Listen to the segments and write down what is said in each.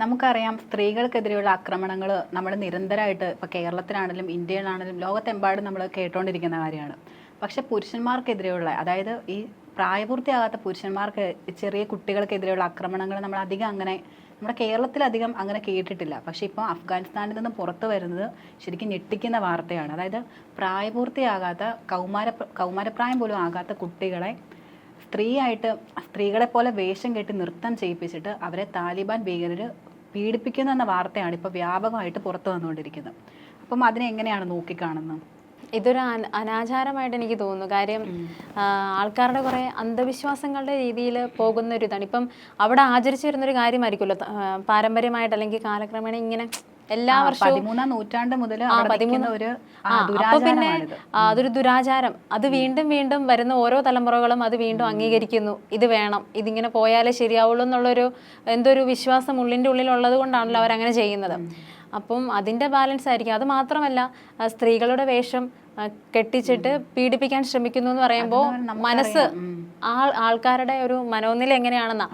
നമുക്കറിയാം സ്ത്രീകൾക്കെതിരെയുള്ള ആക്രമണങ്ങൾ നമ്മൾ നിരന്തരമായിട്ട് ഇപ്പോൾ കേരളത്തിലാണെങ്കിലും ഇന്ത്യയിലാണെങ്കിലും ലോകത്തെമ്പാടും നമ്മൾ കേട്ടുകൊണ്ടിരിക്കുന്ന കാര്യമാണ്. പക്ഷെ പുരുഷന്മാർക്കെതിരെയുള്ള അതായത് ഈ പ്രായപൂർത്തിയാകാത്ത പുരുഷന്മാർക്ക് ചെറിയ കുട്ടികൾക്കെതിരെയുള്ള ആക്രമണങ്ങൾ നമ്മൾ അധികം അങ്ങനെ നമ്മുടെ കേരളത്തിലധികം അങ്ങനെ കേട്ടിട്ടില്ല. പക്ഷെ ഇപ്പോൾ അഫ്ഗാനിസ്ഥാനിൽ നിന്ന് പുറത്തു വരുന്നത് ശരിക്കും ഞെട്ടിക്കുന്ന വാർത്തയാണ്. അതായത് പ്രായപൂർത്തിയാകാത്ത കൗമാര കൗമാരപ്രായം പോലും ആകാത്ത കുട്ടികളെ സ്ത്രീയായിട്ട് സ്ത്രീകളെ പോലെ വേഷം കെട്ടി നൃത്തം ചെയ്യിപ്പിച്ചിട്ട് അവരെ താലിബാൻ ഭീകരർ പീഡിപ്പിക്കുന്നു എന്ന വാർത്തയാണ് ഇപ്പോൾ വ്യാപകമായിട്ട് പുറത്തു വന്നുകൊണ്ടിരിക്കുന്നത്. അപ്പം അതിനെ എങ്ങനെയാണ് നോക്കിക്കാണുന്നത്? ഇതൊരു അന- അനാചാരമായിട്ട് എനിക്ക് തോന്നുന്നു. കാര്യം ആൾക്കാരുടെ കുറേ അന്ധവിശ്വാസങ്ങളുടെ രീതിയിൽ പോകുന്ന ഒരു ഇതാണ് ഇപ്പം അവിടെ ആചരിച്ചു വരുന്നൊരു കാര്യമായിരിക്കുമല്ലോ. പാരമ്പര്യമായിട്ട് അല്ലെങ്കിൽ കാലക്രമേണ ഇങ്ങനെ എല്ലാ വർഷവും പതിമൂന്നാം നൂറ്റാണ്ട് മുതൽ ഒരു പിന്നെ അതൊരു ദുരാചാരം. അത് വീണ്ടും വീണ്ടും വരുന്ന ഓരോ തലമുറകളും അത് വീണ്ടും അംഗീകരിക്കുന്നു. ഇത് വേണം. ഇതിങ്ങനെ പോയാലേ ശരിയാവുള്ളൂ എന്നുള്ളൊരു എന്തോ ഒരു വിശ്വാസം ഉള്ളിന്റെ ഉള്ളിൽ ഉള്ളത് കൊണ്ടാണല്ലോ അവരങ്ങനെ ചെയ്യുന്നത്. അപ്പം അതിന്റെ ബാലൻസ് ആയിരിക്കും അത് മാത്രമല്ല സ്ത്രീകളുടെ വേഷം കെട്ടിച്ചിട്ട് പീഡിപ്പിക്കാൻ ശ്രമിക്കുന്നു എന്ന് പറയുമ്പോൾ മനസ്സ് ആൾ ആൾക്കാരുടെ ഒരു മനോനില എങ്ങനെയാണെന്നാ?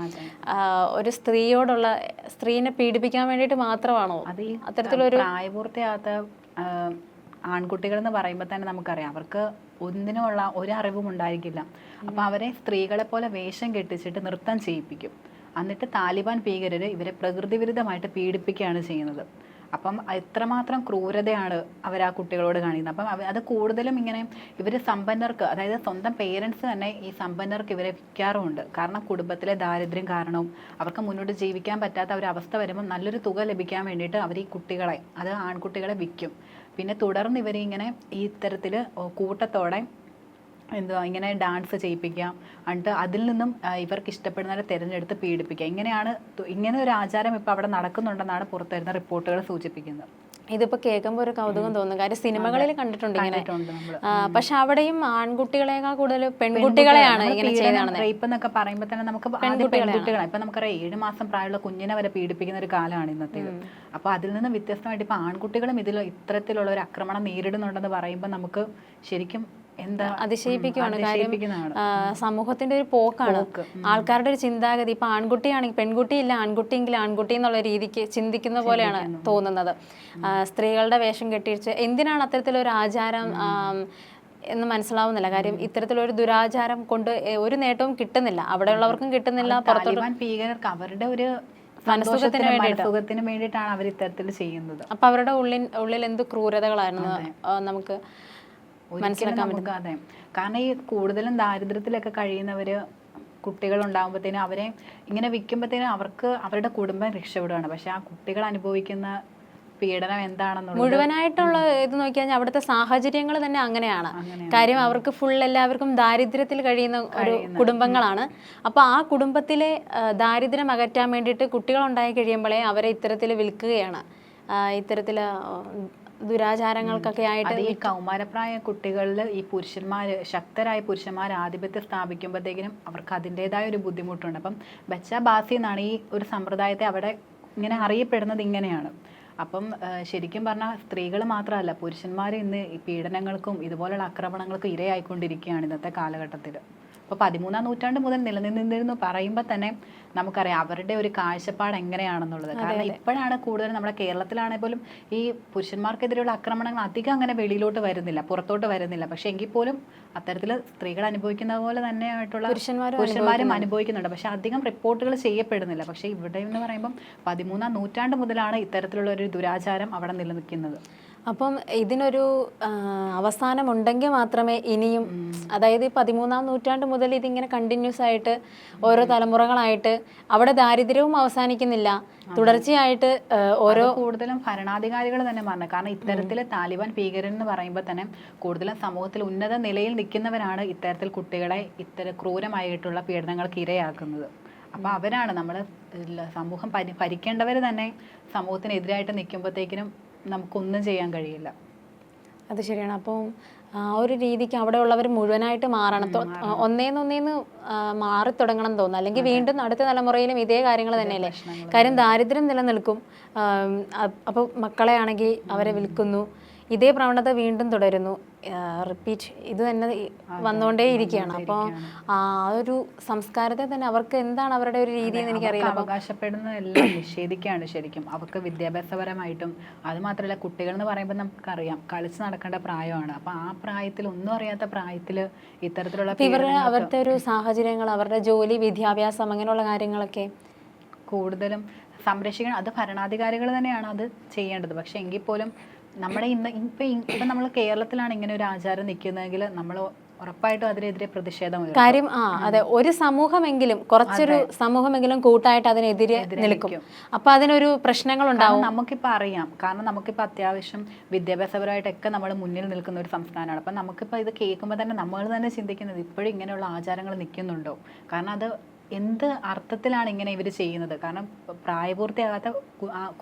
ഒരു സ്ത്രീയോടുള്ള സ്ത്രീനെ പീഡിപ്പിക്കാൻ വേണ്ടിയിട്ട് മാത്രമാണോ? അത്തരത്തിലൊരു പ്രായപൂർത്തിയാകാത്ത ആൺകുട്ടികൾ എന്ന് പറയുമ്പോൾ തന്നെ നമുക്കറിയാം. അവർക്ക് ഒന്നിനുമുള്ള ഒരു അറിവും ഉണ്ടായിരിക്കില്ല. അപ്പൊ അവരെ സ്ത്രീകളെ പോലെ വേഷം കെട്ടിച്ചിട്ട് നൃത്തം ചെയ്യിപ്പിക്കും. എന്നിട്ട് താലിബാൻ ഭീകരർ ഇവരെ പ്രകൃതി വിരുദ്ധമായിട്ട് പീഡിപ്പിക്കുകയാണ് ചെയ്യുന്നത്. അപ്പം എത്രമാത്രം ക്രൂരതയാണ് അവർ ആ കുട്ടികളോട് കാണിക്കുന്നത്. അപ്പം അത് കൂടുതലും ഇങ്ങനെ ഇവർ സമ്പന്നർക്ക് അതായത് സ്വന്തം പേരൻസ് തന്നെ ഈ സമ്പന്നർക്ക് ഇവരെ വിൽക്കാറുമുണ്ട്. കാരണം കുടുംബത്തിലെ ദാരിദ്ര്യം കാരണവും അവർക്ക് മുന്നോട്ട് ജീവിക്കാൻ പറ്റാത്ത ഒരു അവസ്ഥ വരുമ്പോൾ നല്ലൊരു തുക ലഭിക്കാൻ വേണ്ടിയിട്ട് അവർ ഈ കുട്ടികളെ അത് ആൺകുട്ടികളെ വിൽക്കും. പിന്നെ തുടർന്ന് ഇവരിങ്ങനെ ഈ ഇത്തരത്തിൽ കൂട്ടത്തോടെ എന്തുവാ ഇങ്ങനെ ഡാൻസ് ചെയ്യിപ്പിക്കാം. എന്നിട്ട് അതിൽ നിന്നും ഇവർക്ക് ഇഷ്ടപ്പെടുന്നവരെ തിരഞ്ഞെടുത്ത് പീഡിപ്പിക്കുക ഇങ്ങനെയാണ് ഇങ്ങനെ ഒരു ആചാരം ഇപ്പോൾ അവിടെ നടക്കുന്നുണ്ടെന്നാണ് പുറത്തുവരുന്ന റിപ്പോർട്ടുകൾ സൂചിപ്പിക്കുന്നത്. ഇതിപ്പോ കേൾക്കുമ്പോൾ ഒരു കൗതുകം തോന്നുന്നു കാര്യം സിനിമകളിൽ കണ്ടിട്ടുണ്ട് ഇങ്ങനെ. പക്ഷെ അവിടെയും ആൺകുട്ടികളെക്കാൾ കൂടുതൽ പെൺകുട്ടികളെയാണ് ഇങ്ങനെ ചെയ്താണ് റേപ്പ് എന്നൊക്കെ പറയുമ്പോൾ തന്നെ നമുക്ക് പെൺകുട്ടികളെ ഇപ്പൊ നമുക്കറിയാം ഏഴ് മാസം പ്രായമുള്ള കുഞ്ഞിനെ വരെ പീഡിപ്പിക്കുന്ന ഒരു കാലമാണ് ഇന്നത്തേത്. അപ്പൊ അതിൽ നിന്ന് വ്യത്യസ്തമായിട്ട് ഇപ്പൊ ആൺകുട്ടികളും ഇതിൽ ഇത്തരത്തിലുള്ള ഒരു ആക്രമണം നേരിടുന്നുണ്ടെന്ന് പറയുമ്പോൾ നമുക്ക് ശരിക്കും എന്താ അതിശയിപ്പിക്കുവാണ്? കാര്യം സമൂഹത്തിന്റെ ഒരു പോക്കാണ്. ആൾക്കാരുടെ ഒരു ചിന്താഗതി ഇപ്പൊ ആൺകുട്ടിയാണെങ്കിൽ പെൺകുട്ടിയില്ല ആൺകുട്ടിയെങ്കിൽ ആൺകുട്ടി എന്നുള്ള രീതിക്ക് ചിന്തിക്കുന്ന പോലെയാണ് തോന്നുന്നത്. സ്ത്രീകളുടെ വേഷം കെട്ടിച്ച് എന്തിനാണ് അത്തരത്തിലൊരു ആചാരം എന്ന് മനസ്സിലാവുന്നില്ല. കാര്യം ഇത്തരത്തിലൊരു ദുരാചാരം കൊണ്ട് ഒരു നേട്ടവും കിട്ടുന്നില്ല. അവിടെ ഉള്ളവർക്കും കിട്ടുന്നില്ല പുറത്തോട്ട് താലിബാൻ ഭീകരർക്ക് അവരുടെ ഒരു മനസ്സുഖത്തിന് മനസ്സുഖത്തിന് വേണ്ടിയിട്ടാണ് അവർ ഇത്തരത്തിൽ ചെയ്യുന്നത്. അപ്പൊ അവരുടെ ഉള്ളിൽ ഉള്ളിൽ എന്ത് ക്രൂരതകളായിരുന്നു നമുക്ക് ഒരിക്കലും പറ്റും. അതെ കാരണം ഈ കൂടുതലും ദാരിദ്ര്യത്തിലൊക്കെ കഴിയുന്നവര് കുട്ടികൾ ഉണ്ടാകുമ്പോഴത്തേനും അവരെ ഇങ്ങനെ വിൽക്കുമ്പോഴത്തേനും അവർക്ക് അവരുടെ കുടുംബം രക്ഷപ്പെടുകയാണ് പക്ഷെ ആ കുട്ടികൾ അനുഭവിക്കുന്ന പീഡനം എന്താണെന്നുള്ളത് മുഴുവനായിട്ടുള്ള ഇത് നോക്കിക്കഴിഞ്ഞാൽ അവിടുത്തെ സാഹചര്യങ്ങൾ തന്നെ അങ്ങനെയാണ്. കാര്യം അവർക്ക് ഫുൾ എല്ലാവർക്കും ദാരിദ്ര്യത്തിൽ കഴിയുന്ന ഒരു കുടുംബങ്ങളാണ്. അപ്പോൾ ആ കുടുംബത്തിലെ ദാരിദ്ര്യം അകറ്റാൻ വേണ്ടിയിട്ട് കുട്ടികൾ ഉണ്ടായി കഴിയുമ്പോഴേ അവരെ ഇത്തരത്തിൽ വിൽക്കുകയാണ്. ഇത്തരത്തിൽ ഇത്തരത്തിൽ ദുരാചാരങ്ങൾക്കൊക്കെ ആയിട്ട് ഈ കൗമാരപ്രായ കുട്ടികളിൽ ഈ പുരുഷന്മാർ ശക്തരായ പുരുഷന്മാർ ആധിപത്യം സ്ഥാപിക്കുമ്പോഴത്തേക്കിനും അവർക്ക് അതിന്റെതായ ഒരു ബുദ്ധിമുട്ടുണ്ട്. അപ്പം ബച്ച ബാസി എന്നാണ് ഈ ഒരു സമ്പ്രദായത്തെ അവിടെ ഇങ്ങനെ അറിയപ്പെടുന്നത് ഇങ്ങനെയാണ്. അപ്പം ശരിക്കും പറഞ്ഞാൽ സ്ത്രീകൾ മാത്രമല്ല പുരുഷന്മാർ ഇന്ന് ഈ പീഡനങ്ങൾക്കും ഇതുപോലുള്ള ആക്രമണങ്ങൾക്കും ഇരയായിക്കൊണ്ടിരിക്കുകയാണ് ഇന്നത്തെ കാലഘട്ടത്തിൽ അപ്പോൾ പതിമൂന്നാം നൂറ്റാണ്ട് മുതൽ നിലനിന്നിരുന്നു. പറയുമ്പോൾ തന്നെ നമുക്കറിയാം അവരുടെ ഒരു കാഴ്ചപ്പാട് എങ്ങനെയാണെന്നുള്ളത്. കാരണം ഇപ്പോഴാണ് കൂടുതൽ നമ്മുടെ കേരളത്തിലാണെങ്കിൽ പോലും ഈ പുരുഷന്മാർക്കെതിരെയുള്ള ആക്രമണങ്ങൾ അധികം അങ്ങനെ വെളിയിലോട്ട് വരുന്നില്ല പുറത്തോട്ട് വരുന്നില്ല. പക്ഷെ എങ്കിൽ പോലും അത്തരത്തിൽ സ്ത്രീകൾ അനുഭവിക്കുന്ന പോലെ തന്നെയായിട്ടുള്ള പുരുഷന്മാരും പുരുഷന്മാരും അനുഭവിക്കുന്നുണ്ട്. പക്ഷെ അധികം റിപ്പോർട്ടുകൾ ചെയ്യപ്പെടുന്നില്ല. പക്ഷെ ഇവിടെ എന്ന് പറയുമ്പം പതിമൂന്നാം നൂറ്റാണ്ട് മുതലാണ് ഇത്തരത്തിലുള്ള ഒരു ദുരാചാരം അവിടെ നിലനിൽക്കുന്നത്. അപ്പം ഇതിനൊരു അവസാനമുണ്ടെങ്കിൽ മാത്രമേ ഇനിയും അതായത് ഈ പതിമൂന്നാം നൂറ്റാണ്ട് മുതൽ ഇതിങ്ങനെ കണ്ടിന്യൂസ് ആയിട്ട് ഓരോ തലമുറകളായിട്ട് അവിടെ ദാരിദ്ര്യവും അവസാനിക്കുന്നില്ല. തുടർച്ചയായിട്ട് ഓരോ കൂടുതലും ഭരണാധികാരികൾ തന്നെ പറഞ്ഞു കാരണം ഇത്തരത്തിൽ താലിബാൻ ഭീകരൻ എന്ന് പറയുമ്പോൾ തന്നെ കൂടുതലും സമൂഹത്തിൽ ഉന്നത നിലയിൽ നിൽക്കുന്നവരാണ് ഇത്തരത്തിൽ കുട്ടികളെ ഇത്തരം ക്രൂരമായിട്ടുള്ള പീഡനങ്ങൾക്ക് ഇരയാക്കുന്നത്. അപ്പോൾ അവരാണ് നമ്മൾ സമൂഹം പരി ഭരിക്കേണ്ടവർ തന്നെ സമൂഹത്തിനെതിരായിട്ട് നിൽക്കുമ്പോഴത്തേക്കിനും നമുക്കൊന്നും ചെയ്യാൻ കഴിയില്ല. അത് ശരിയാണ്. അപ്പോൾ ആ ഒരു രീതിക്ക് അവിടെ ഉള്ളവർ മുഴുവനായിട്ട് മാറണം. ഒന്നേന്നൊന്നേന്ന് ഒന്നേന്ന് ഒന്നേന്ന് മാറി തുടങ്ങണം എന്ന് തോന്നുന്നു. അല്ലെങ്കിൽ വീണ്ടും അടുത്ത തലമുറയിലും ഇതേ കാര്യങ്ങൾ തന്നെയല്ലേ? കാര്യം ദാരിദ്ര്യം നിലനിൽക്കും. അപ്പോൾ മക്കളെ ആണെങ്കിൽ അവരെ വിൽക്കുന്നു. ഇതേ പ്രവണത വീണ്ടും തുടരുന്നു. റിപ്പീറ്റ് ഇത് തന്നെ വന്നുകൊണ്ടേ ഇരിക്കുകയാണ്. അപ്പോൾ ആ ഒരു സംസ്കാരത്തെ തന്നെ അവർക്ക് എന്താണ് അവരുടെ ഒരു രീതി എന്ന് എനിക്കറിയില്ല. അറിയാം അവകാശപ്പെടുന്നതെല്ലാം നിഷേധിക്കുകയാണ് ശരിക്കും. അവർക്ക് വിദ്യാഭ്യാസപരമായിട്ടും അത് മാത്രമല്ല കുട്ടികൾ എന്ന് പറയുമ്പോൾ നമുക്കറിയാം കളിച്ച് നടക്കേണ്ട പ്രായമാണ്. അപ്പോൾ ആ പ്രായത്തിൽ ഒന്നും അറിയാത്ത പ്രായത്തിൽ ഇത്തരത്തിലുള്ള ഇവരുടെ അവരുടെ ഒരു സാഹചര്യങ്ങൾ അവരുടെ ജോലി വിദ്യാഭ്യാസം അങ്ങനെയുള്ള കാര്യങ്ങളൊക്കെ? കൂടുതലും സംരക്ഷിക്കണം. അത് ഭരണാധികാരികൾ തന്നെയാണ് അത് ചെയ്യേണ്ടത്. പക്ഷേ എങ്കിൽ പോലും നമ്മുടെ ഇന്ന് ഇപ്പൊ ഇപ്പൊ നമ്മൾ കേരളത്തിലാണ് ഇങ്ങനെ ഒരു ആചാരം നിൽക്കുന്നതെങ്കിൽ നമ്മൾ ഉറപ്പായിട്ടും അതിനെതിരെ പ്രതിഷേധം. കാര്യം ആ അതെ ഒരു സമൂഹമെങ്കിലും കുറച്ചൊരു സമൂഹമെങ്കിലും കൂട്ടായിട്ട് അതിനെതിരെ നിൽക്കും. അപ്പൊ അതിനൊരു പ്രശ്നങ്ങൾ ഉണ്ടാവും നമുക്കിപ്പോ അറിയാം. കാരണം നമുക്കിപ്പോ അത്യാവശ്യം വിദ്യാഭ്യാസപരമായിട്ടൊക്കെ നമ്മൾ മുന്നിൽ നിൽക്കുന്ന ഒരു സംസ്ഥാനമാണ്. അപ്പൊ നമുക്കിപ്പോ ഇത് കേൾക്കുമ്പോൾ തന്നെ നമ്മൾ തന്നെ ചിന്തിക്കുന്നത് ഇപ്പോഴും ഇങ്ങനെയുള്ള ആചാരങ്ങൾ നിൽക്കുന്നുണ്ടോ? കാരണം അത് എന്ത് അർത്ഥത്തിലാണ് ഇങ്ങനെ ഇവർ ചെയ്യുന്നത്? കാരണം പ്രായപൂർത്തിയാകാത്ത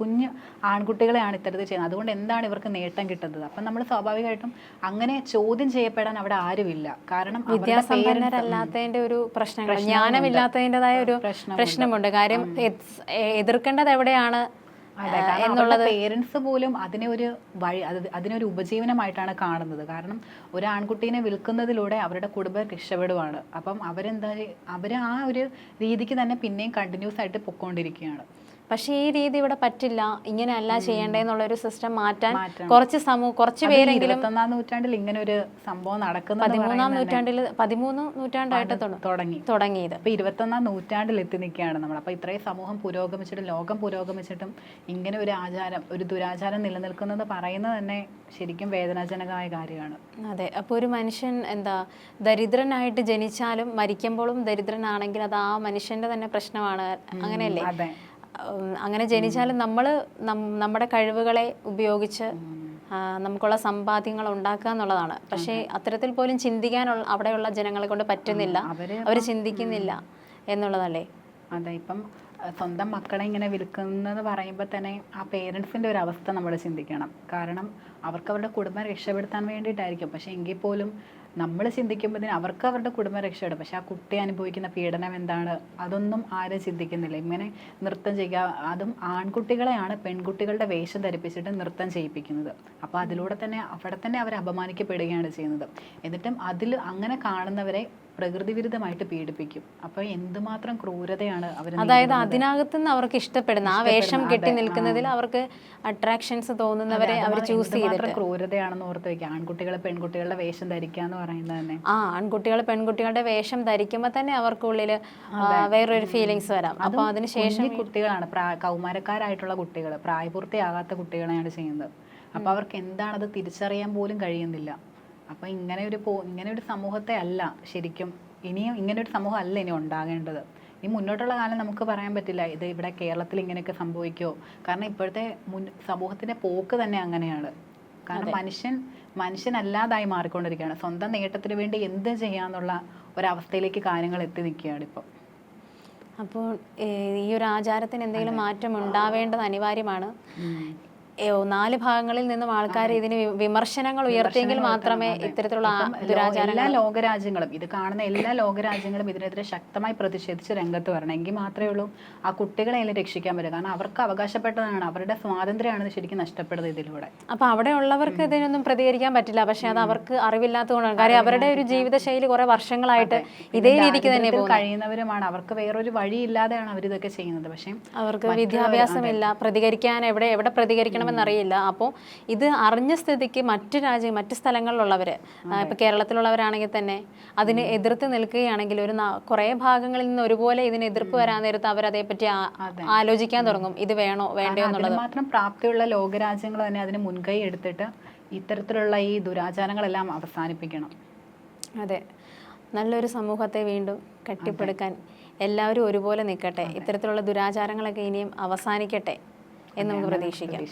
കുഞ്ഞ് ആൺകുട്ടികളെയാണ് ഇത്തരത്തിൽ ചെയ്യുന്നത്. അതുകൊണ്ട് എന്താണ് ഇവർക്ക് നേട്ടം കിട്ടുന്നത്? അപ്പം നമ്മൾ സ്വാഭാവികമായിട്ടും അങ്ങനെ ചോദ്യം ചെയ്യപ്പെടാൻ അവിടെ ആരുമില്ല. കാരണം വിദ്യാസമ്പന്നരല്ലാത്തതിന്റെ ഒരു പ്രശ്നങ്ങൾ ജ്ഞാനമില്ലാത്തതിന്റെതായ ഒരു. പ്രശ്നമുണ്ട്. കാര്യം എതിർക്കേണ്ടത് എവിടെയാണ്? കാരണം പേരൻസ് പോലും അതിനെ ഒരു വഴി അത് അതിനൊരു ഉപജീവനമായിട്ടാണ് കാണുന്നത്. കാരണം ഒരു ആൺകുട്ടീനെ വിൽക്കുന്നതിലൂടെ അവരുടെ കുടുംബം രക്ഷപ്പെടുവാണ്. അപ്പം അവരെന്താ അവർ ആ ഒരു രീതിക്ക് തന്നെ പിന്നെയും കണ്ടിന്യൂസ് ആയിട്ട് പൊക്കോണ്ടിരിക്കുകയാണ്. പക്ഷേ ഈ രീതി ഇവിടെ പറ്റില്ല. ഇങ്ങനെയല്ല ചെയ്യേണ്ടതെന്നുള്ള ഒരു സിസ്റ്റം മാറ്റാൻ കുറച്ച് സമൂഹം കുറച്ച് പേരെങ്കിലും നൂറ്റാണ്ടിൽ ഇങ്ങനെ ഒരു സംഭവം നടക്കുന്നത് പതിമൂന്നാം നൂറ്റാണ്ടിൽ പതിമൂന്ന് നൂറ്റാണ്ടായിട്ട് തുടങ്ങി. തുടങ്ങിയത്. അപ്പൊ ഇരുപത്തൊന്നാം നൂറ്റാണ്ടിൽ എത്തി നിൽക്കുകയാണ് നമ്മൾ. അപ്പൊ ഇത്രയും സമൂഹം പുരോഗമിച്ചിട്ടും ലോകം പുരോഗമിച്ചിട്ടും ഇങ്ങനെ ഒരു ആചാരം ഒരു ദുരാചാരം നിലനിൽക്കുന്നത് പറയുന്നത് തന്നെ ശരിക്കും വേദനാജനകമായ കാര്യമാണ്. അതെ. അപ്പോൾ ഒരു മനുഷ്യൻ എന്താ ദരിദ്രനായിട്ട് ജനിച്ചാലും മരിക്കുമ്പോഴും ദരിദ്രനാണെങ്കിൽ അത് ആ മനുഷ്യന്റെ തന്നെ പ്രശ്നമാണ്. അങ്ങനെയല്ലേ? അങ്ങനെ ജനിച്ചാലും നമ്മൾ നമ്മുടെ കഴിവുകളെ ഉപയോഗിച്ച് നമുക്കുള്ള സമ്പാദ്യങ്ങൾ ഉണ്ടാക്കുക എന്നുള്ളതാണ്. പക്ഷേ അത്തരത്തിൽ പോലും ചിന്തിക്കാനുള്ള അവിടെയുള്ള ജനങ്ങളെ കൊണ്ട് പറ്റുന്നില്ല. അവർ ചിന്തിക്കുന്നില്ല എന്നുള്ളതല്ലേ? അതെ ഇപ്പം സ്വന്തം മക്കളെ ഇങ്ങനെ വിൽക്കുന്നത് പറയുമ്പോൾ തന്നെ ആ പേരൻസിന്റെ ഒരു അവസ്ഥ നമ്മൾ ചിന്തിക്കണം. കാരണം അവർക്ക് അവരുടെ കുടുംബം രക്ഷപ്പെടുത്താൻ വേണ്ടിയിട്ടായിരിക്കും. പക്ഷേ എങ്കിൽ പോലും നമ്മൾ ചിന്തിക്കുമ്പോൾ അവർക്ക് അവരുടെ കുടുംബം രക്ഷപ്പെടും പക്ഷെ ആ കുട്ടി അനുഭവിക്കുന്ന പീഡനം എന്താണ്? അതൊന്നും ആരും ചിന്തിക്കുന്നില്ല. ഇങ്ങനെ നൃത്തം ചെയ്യുക അതും ആൺകുട്ടികളെയാണ് പെൺകുട്ടികളുടെ വേഷം ധരിപ്പിച്ചിട്ട് നൃത്തം ചെയ്യിപ്പിക്കുന്നത്. അപ്പോൾ അതിലൂടെ തന്നെ അവിടെ തന്നെ അവർ അപമാനിക്കപ്പെടുകയാണ് ചെയ്യുന്നത്. എന്നിട്ടും അതിൽ അങ്ങനെ കാണുന്നവരെ പ്രകൃതി വിരുദ്ധമായിട്ട് പീഡിപ്പിക്കും. അപ്പോൾ എന്തുമാത്രം ക്രൂരതയാണ് അവർ അതായത് അതിനകത്ത് നിന്ന് അവർക്ക് ഇഷ്ടപ്പെടുന്ന ആ വേഷം കെട്ടി നിൽക്കുന്നതിൽ അവർക്ക് അട്രാക്ഷൻസ് തോന്നുന്നവരെ അവർ ചൂസ് ചെയ്തിട്ട്. ക്രൂരതയാണെന്ന് ഓർത്ത് വെക്കുക. ആൺകുട്ടികളെ പെൺകുട്ടികളുടെ വേഷം ധരിക്കുക എന്ന് പറയുന്നത് തന്നെ. ആ ആൺകുട്ടികൾ പെൺകുട്ടികളുടെ വേഷം ധരിക്കുമ്പോൾ തന്നെ അവർക്കുള്ളിൽ വേറൊരു ഫീലിങ്സ് വരാം. അപ്പൊ അതിനുശേഷം കുട്ടികളാണ്. കൗമാരക്കാരായിട്ടുള്ള കുട്ടികൾ പ്രായപൂർത്തിയാകാത്ത കുട്ടികളെയാണ് ചെയ്യുന്നത്. അപ്പൊ അവർക്ക് എന്താണത് തിരിച്ചറിയാൻ പോലും കഴിയുന്നില്ല. അപ്പോൾ ഇങ്ങനെ ഒരു പോ ഇങ്ങനെ ഒരു സമൂഹത്തെ അല്ല ശരിക്കും ഇനിയും ഇങ്ങനെ ഒരു സമൂഹം അല്ല ഇനി ഉണ്ടാകേണ്ടത്. ഇനി മുന്നോട്ടുള്ള കാലം നമുക്ക് പറയാൻ പറ്റില്ല ഇത് ഇവിടെ കേരളത്തിൽ ഇങ്ങനെയൊക്കെ സംഭവിക്കുമോ കാരണം ഇപ്പോഴത്തെ മുൻ സമൂഹത്തിന്റെ പോക്ക് തന്നെ അങ്ങനെയാണ്. കാരണം മനുഷ്യൻ മനുഷ്യനല്ലാതായി മാറിക്കൊണ്ടിരിക്കുകയാണ്. സ്വന്തം നേട്ടത്തിന് വേണ്ടി എന്ത് ചെയ്യാന്നുള്ള ഒരവസ്ഥയിലേക്ക് കാര്യങ്ങൾ എത്തി നിൽക്കുകയാണ് ഇപ്പം. അപ്പോൾ ഈ ഒരു ആചാരത്തിന് എന്തെങ്കിലും മാറ്റം ഉണ്ടാവേണ്ടത് അനിവാര്യമാണ്. നാല് ഭാഗങ്ങളിൽ നിന്നും ആൾക്കാർ ഇതിന് വിമർശനങ്ങൾ ഉയർത്തിയെങ്കിൽ മാത്രമേ ഇത്തരത്തിലുള്ള എല്ലാ ലോകരാജ്യങ്ങളും ഇത് കാണുന്ന എല്ലാ ലോകരാജ്യങ്ങളും ഇതിനെതിരെ ശക്തമായി പ്രതിഷേധിച്ച് രംഗത്ത് വരണം. എങ്കിൽ മാത്രമേ ഉള്ളൂ ആ കുട്ടികളെ അതിൽ രക്ഷിക്കാൻ പറ്റും. കാരണം അവർക്ക് അവകാശപ്പെട്ടതാണ്. അവരുടെ സ്വാതന്ത്ര്യമാണ് ശരിക്കും നഷ്ടപ്പെടുന്നത് ഇതിലൂടെ. അപ്പൊ അവിടെ ഉള്ളവർക്ക് ഇതിനൊന്നും പ്രതികരിക്കാൻ പറ്റില്ല. പക്ഷെ അത് അവർക്ക് അറിവില്ലാത്തതുകൊണ്ടാണ്. കാര്യം അവരുടെ ഒരു ജീവിതശൈലി കുറെ വർഷങ്ങളായിട്ട് ഇതേ രീതിക്ക് തന്നെ കഴിയുന്നവരുമാണ്. അവർക്ക് വേറൊരു വഴിയില്ലാതെയാണ് അവർ ഇതൊക്കെ ചെയ്യുന്നത്. പക്ഷേ അവർക്ക് വിദ്യാഭ്യാസമില്ല. പ്രതികരിക്കാൻ എവിടെ എവിടെ പ്രതികരിക്കണമെന്നറിയില്ല അപ്പോൾ ഇത് അറിഞ്ഞ സ്ഥിതിക്ക് മറ്റു രാജ്യം മറ്റു സ്ഥലങ്ങളിലുള്ളവർ ഇപ്പോൾ കേരളത്തിലുള്ളവരാണെങ്കിൽ തന്നെ അതിന് എതിർത്ത് നിൽക്കുകയാണെങ്കിൽ ഒരു കുറേ ഭാഗങ്ങളിൽ നിന്ന് ഒരുപോലെ ഇതിന് എതിർപ്പ് വരാൻ നേരത്ത് അവർ അതേപ്പറ്റി ആലോചിക്കാൻ തുടങ്ങും. ഇത് വേണോ വേണ്ടോ എന്നുള്ളത്. മാത്രം പ്രാപ്തിയുള്ള ലോകരാജ്യങ്ങൾ തന്നെ അതിന് മുൻകൈ എടുത്തിട്ട് ഇത്തരത്തിലുള്ള ഈ ദുരാചാരങ്ങളെല്ലാം അവസാനിപ്പിക്കണം. അതെ. നല്ലൊരു സമൂഹത്തെ വീണ്ടും കെട്ടിപ്പടുക്കാൻ എല്ലാവരും ഒരുപോലെ നിൽക്കട്ടെ. ഇത്തരത്തിലുള്ള ദുരാചാരങ്ങളൊക്കെ ഇനിയും അവസാനിക്കട്ടെ. എന്ന് നമുക്ക് പ്രതീക്ഷിക്കാം.